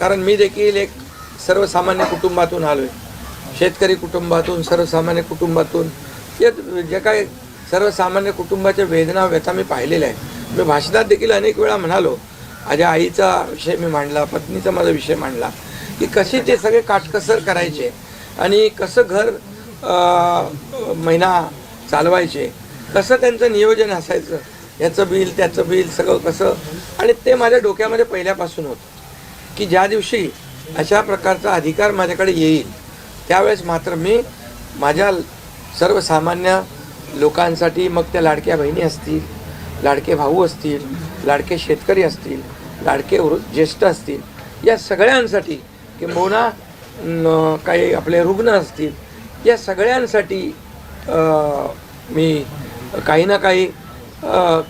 कारण मी देखील एक सर्वसामान्य कुटुंबातून आलो आहे शेतकरी कुटुंबातून सर्वसामान्य कुटुंबातून. या जे काय सर्वसामान्य कुटुंबाच्या वेदना व्यथा मी पाहिलेल्या आहे मी भाषणात देखील अनेक वेळा म्हणालो माझ्या आईचा विषय मी मांडला पत्नीचा माझा विषय मांडला की कसे ते सगळे काटकसर करायचे आणि कसं घर महिना चालवायचे कसं त्यांचं नियोजन असायचं याचं बिल त्याचं बिल सगळं कसं आणि ते माझ्या डोक्यामध्ये पहिल्यापासून होतं. की ज्या दिवशी अशा प्रकारचा अधिकार माझ्याकडे येईल त्यावेळेस मात्र मी माझ्या सर्वसामान्य लोकांसाठी मग त्या लाडक्या बहिणी असतील लाडके भाऊ असतील लाडके शेतकरी असतील लाडके वृ- ज्येष्ठ असतील या सगळ्यांसाठी किंबहुना काही आपले रुग्ण असतील या सगळ्यांसाठी मी काही ना काही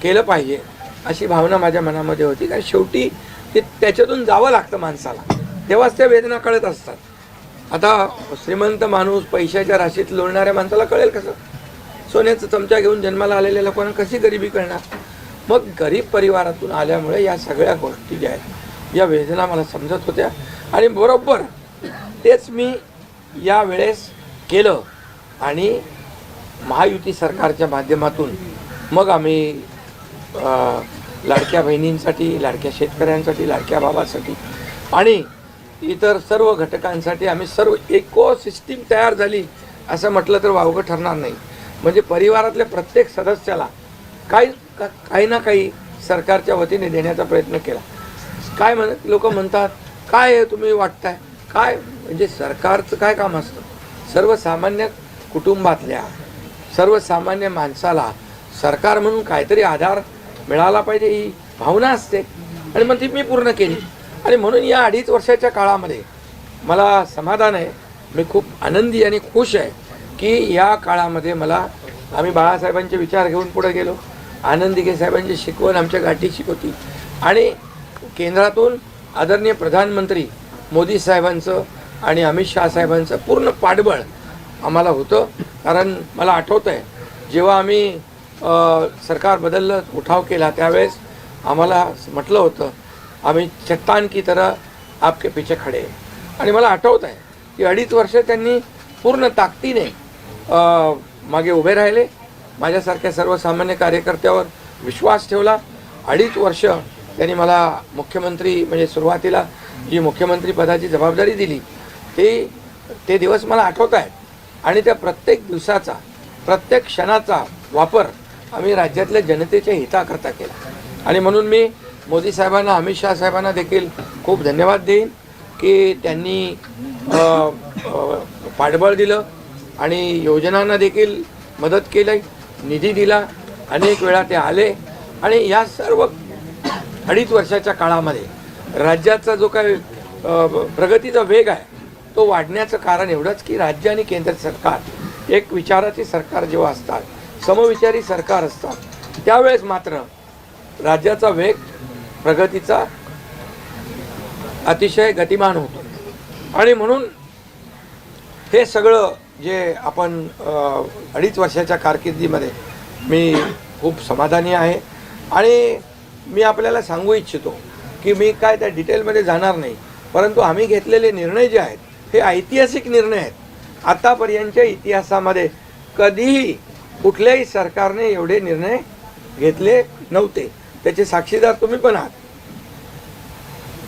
केलं पाहिजे अशी भावना माझ्या मनामध्ये होती. कारण शेवटी ते त्याच्यातून जावं लागतं माणसाला. तेव्हाच त्या वेदना कळत असतात. आता श्रीमंत माणूस पैशाच्या राशीत लोळणाऱ्या माणसाला कळेल कसं? सोन्याचा चमचा घेऊन जन्माला आलेल्या लोकांना कशी गरिबी करणार? मग गरीब परिवारातून आल्यामुळे या सगळ्या गोष्टी ज्या आहेत या वेदना मला समजत होत्या. आणि बरोबर तेच मी या वेळेस केलं. आणि महायुती सरकारच्या माध्यमातून मग आम्ही लाडक्या बहिणींसाठी लाडक्या शेतकऱ्यांसाठी लाडक्या बाबासाठी आणि इतर सर्व घटकांसाठी आम्ही सर्व इको सिस्टीम तयार झाली असं म्हटलं तर वावगं ठरणार नाही. म्हणजे परिवारातल्या प्रत्येक सदस्याला काही का- काही ना काही सरकारच्या वतीने देण्याचा प्रयत्न केला. काय म्हण लोक म्हणतात काय तुम्ही वाटताय? काय म्हणजे सरकारचं काय काम असतं? सर्वसामान्य कुटुंबातल्या सर्वसामान्य माणसाला सरकार म्हणून काहीतरी आधार मिळाला पाहिजे ही भावना असते. आणि मग ती मी पूर्ण केली. आणि म्हणून या अडीच वर्षाच्या काळामध्ये मला समाधान आहे. मी खूप आनंदी आणि खुश आहे की या काळामध्ये मला आम्ही बाळासाहेबांचे विचार घेऊन पुढे गेलो. आनंदिके साहेबांची शिकवण आमच्या गाठीशी होती आणि केंद्रातून आदरणीय प्रधानमंत्री मोदी साहेबांचं आणि अमित शहा साहेबांचं पूर्ण पाठबळ आम्हाला होतं. कारण मला आठवतं आहे जेव्हा आम्ही सरकार बदललं उठाव केला त्यावेळेस आम्हाला म्हटलं होतं आम्ही चट्टान की तरह आपके पीछे खडे आणि मला आठवत आहे की अडीच वर्ष त्यांनी पूर्ण ताकदीने मागे उभे राहिले. माझ्यासारख्या सर्वसामान्य कार्यकर्त्यावर विश्वास ठेवला. अडीच वर्ष त्यांनी मला मुख्यमंत्री म्हणजे सुरुवातीला जी मुख्यमंत्री पदाची जबाबदारी दिली ते ते दिवस मला आठवत आहेत. आणि त्या प्रत्येक दिवसाचा प्रत्येक क्षणाचा वापर आम्ही राज्यातल्या जनतेच्या हिताकरता केला. आणि म्हणून मी मोदी साहेबांना अमित शहा साहेबांना देखील खूप धन्यवाद देईन की त्यांनी पाठबळ दिलं आणि योजनांना देखील मदत केली निधी दिला अनेक वेळा ते आले. आणि या सर्व अडीच वर्षाच्या काळामध्ये राज्याचा जो काही प्रगतीचा वेग आहे तो वाढण्याचं कारण एवढंच की राज्य आणि केंद्र सरकार एक विचाराचे सरकार जेव्हा असतात समविचारी सरकार असतात. त्यावेळेस मात्र राज्याचा वेग प्रगतीचा अतिशय गतिमान होतो. आणि म्हणून हे सगळं जे आपण अडीच वर्षाच्या कारकिर्दीमध्ये मी खूप समाधानी आहे. आणि मी आपल्याला सांगू इच्छितो की मी काय त्या डिटेलमध्ये जाणार नाही. परंतु आम्ही घेतलेले निर्णय जे आहेत हे ऐतिहासिक निर्णय आहेत. आतापर्यंतच्या इतिहासामध्ये कधीही कुठल्याही सरकारने एवढे निर्णय घेतले नव्हते. त्याचे साक्षीदार तुम्ही पण आहात.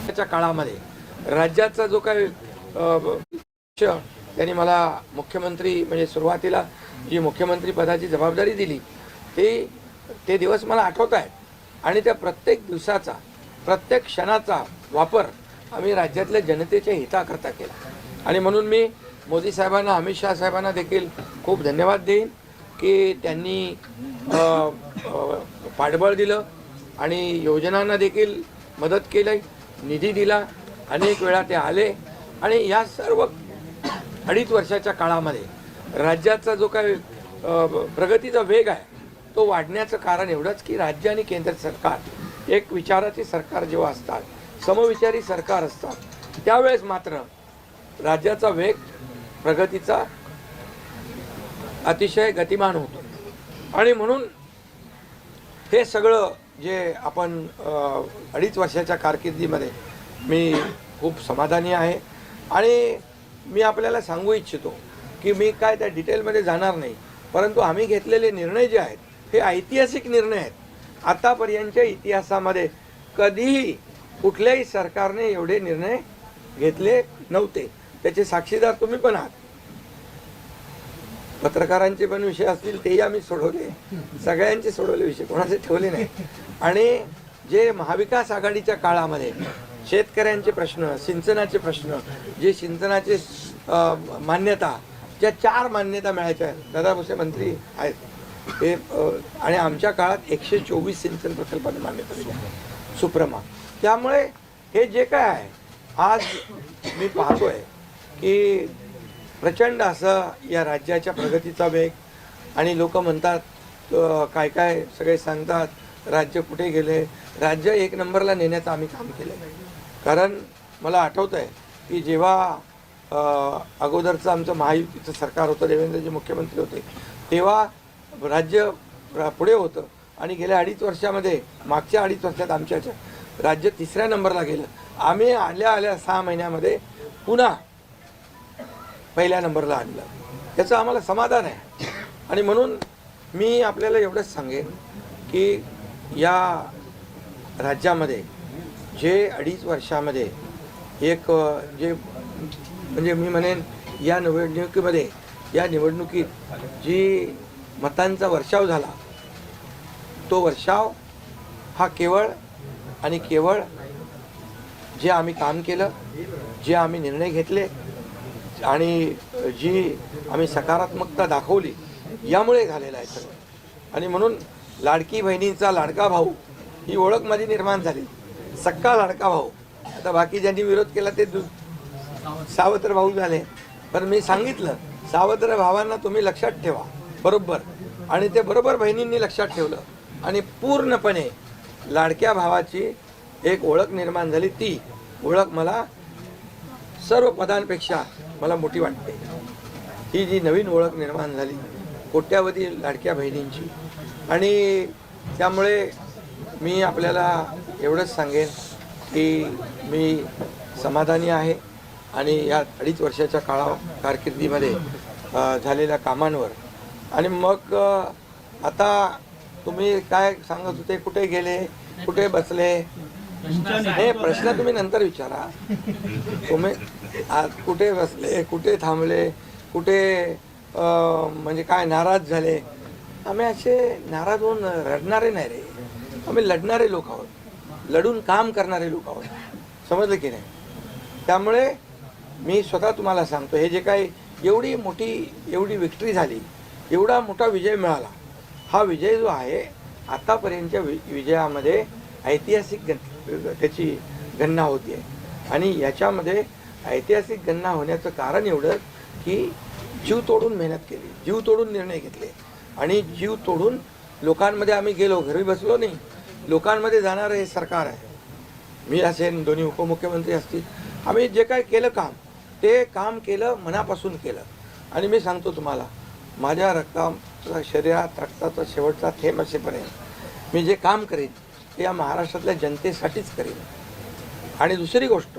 त्याच्या काळामध्ये राज्याचा जो काही त्यांनी मला मुख्यमंत्री म्हणजे सुरुवातीला जी मुख्यमंत्री पदाची जबाबदारी दिली ते ते दिवस मला आठवत आहेत. आणि त्या प्रत्येक दिवसाचा प्रत्येक क्षणाचा वापर आम्ही राज्यातल्या जनतेच्या हिताकरता केला. आणि म्हणून मी मोदी साहेबांना अमित शहा साहेबांना देखील खूप धन्यवाद देईन. की त्यांनी पाठबळ दिलं आणि योजनांना देखील मदत केली निधी दिला अनेक वेळा ते आले. आणि या सर्व अडीच वर्षाच्या काळामध्ये राज्याचा जो काही प्रगतीचा वेग आहे तो वाढण्याचं कारण एवढंच की राज्य आणि केंद्र सरकार एक विचाराची सरकार जेव्हा असतात समविचारी सरकार असतात त्यावेळेस मात्र राज्याचा वेग प्रगतीचा अतिशय गतिमान होतो. आणि म्हणून हे सगळं जे आपण अडीच वर्षाच्या कारकिर्दीमध्ये मी खूप समाधानी आहे. आणि मी आपल्याला सांगू इच्छितो की मी काय त्या डिटेलमध्ये जाणार नाही. परंतु आम्ही घेतलेले निर्णय जे आहेत हे ऐतिहासिक निर्णय आहेत. आतापर्यंतच्या इतिहासामध्ये कधीही कुठल्याही सरकारने एवढे निर्णय घेतले नव्हते. त्याचे साक्षीदार तुम्ही पण आहात. पत्रकारांचे पण विषय असतील तेही आम्ही सोडवले. सगळ्यांचे सोडवले विषय कोणाचे ठेवले नाही. आणि जे महाविकास आघाडीच्या काळामध्ये शेतकऱ्यांचे प्रश्न सिंचनाचे प्रश्न जे सिंचनाचे मान्यता ज्या चार मान्यता मिळायच्या दादा भुसे मंत्री आहेत. ते आणि आमच्या काळात एकशे चोवीस सिंचन प्रकल्पाने मान्यता दिल्या सुप्रमा. त्यामुळे हे जे काय आहे आज मी पाहतोय की प्रचंड असं या राज्याच्या प्रगतीचा वेग. आणि लोक म्हणतात काय काय सगळे सांगतात राज्य कुठे गेले? राज्य एक नंबरला नेण्याचं आम्ही काम केलं कारण मला आठवतं आहे की जेव्हा अगोदरचं आमचं महायुतीचं सरकार होतं देवेंद्रजी मुख्यमंत्री होते तेव्हा राज्य पुढे होतं. आणि गेल्या अडीच वर्षामध्ये मागच्या अडीच वर्षात आमच्या राज्य तिसऱ्या नंबरला गेलं. आम्ही आल्या आल्या सहा महिन्यामध्ये पुन्हा पहिल्या नंबरला आणलं. त्याचं आम्हाला समाधान आहे. आणि म्हणून मी आपल्याला एवढंच सांगेन की या राज्यामध्ये जे अडीच वर्षामध्ये एक जे म्हणजे मी म्हणेन या निवडणुकीमध्ये या निवडणुकीत जी मतांचा वर्षाव झाला तो वर्षाव हा केवळ आणि केवळ जे आम्ही काम केलं जे आम्ही निर्णय घेतले आणि जी आम्ही सकारात्मकता दाखवली यामुळे झालेलं आहे सगळं. आणि म्हणून लाडकी बहिणींचा लाडका भाऊ ही ओळख माझी निर्माण झाली. सक्का लाडका भाऊ. आता बाकी ज्यांनी विरोध केला ते दु सावत्र भाऊ झाले. पण मी सांगितलं सावत्र भावांना तुम्ही लक्षात ठेवा. बरोबर. आणि ते बरोबर बहिणींनी लक्षात ठेवलं. आणि पूर्णपणे लाडक्या भावाची एक ओळख निर्माण झाली. ती ओळख मला सर्व पदांपेक्षा मला मोठी वाटते. ही जी नवीन ओळख निर्माण झाली कोट्यावधी लाडक्या बहिणींची. आणि त्यामुळे मी आपल्याला एवढंच सांगेन की मी समाधानी आहे आणि या अडीच वर्षाच्या काळा कारकिर्दीमध्ये झालेल्या कामांवर. आणि मग आता तुम्ही काय सांगत होते कुठे गेले कुठे बसले? हे प्रश्न तुम्ही नंतर विचारा. तुम्ही आज कुठे बसले कुठे थांबले कुठे म्हणजे काय नाराज झाले? आम्ही असे नाराज होऊन रडणारे नाही रे. आम्ही लढणारे लोक आहोत. लढून काम करणारे लोक आहोत. समजलं की नाही? त्यामुळे मी स्वतः तुम्हाला सांगतो हे जे काही एवढी मोठी एवढी विक्ट्री झाली एवढा मोठा विजय मिळाला हा विजय जो आहे आतापर्यंतच्या वि विजयामध्ये ऐतिहासिक गण त्याची गणना होती आहे आणि याच्यामध्ये ऐतिहासिक गणना होण्याचं कारण एवढं की जीव तोडून मेहनत केली जीव तोडून निर्णय घेतले. आणि जीव तोडून लोकांमध्ये आम्ही गेलो घरी बसलो नाही. लोकांमध्ये जाणारं हे सरकार आहे. मी असेन दोन्ही उपमुख्यमंत्री असतील. आम्ही जे काय केलं काम ते काम केलं मनापासून केलं. आणि मी सांगतो तुम्हाला माझ्या रक्ताचा शरीरात रक्ताचा शेवटचा थेंब असेपर्यंत मी जे काम करेन ते या महाराष्ट्रातल्या जनतेसाठीच करेन. आणि दुसरी गोष्ट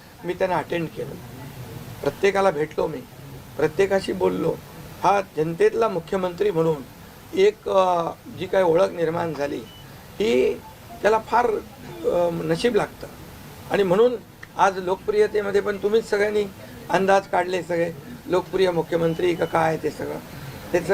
मी त्यांना अटेंड केलं. प्रत्येकाला भेटलो मी. प्रत्येकाशी बोललो. हा जनतेतला मुख्यमंत्री म्हणून एक जी काही ओळख निर्माण झाली ही त्याला फार नशीब लागतं. आणि म्हणून आज लोकप्रियतेमध्ये पण तुम्हीच सगळ्यांनी अंदाज काढले सगळे. लोकप्रिय मुख्यमंत्री का काय ते सगळं. ते सगळं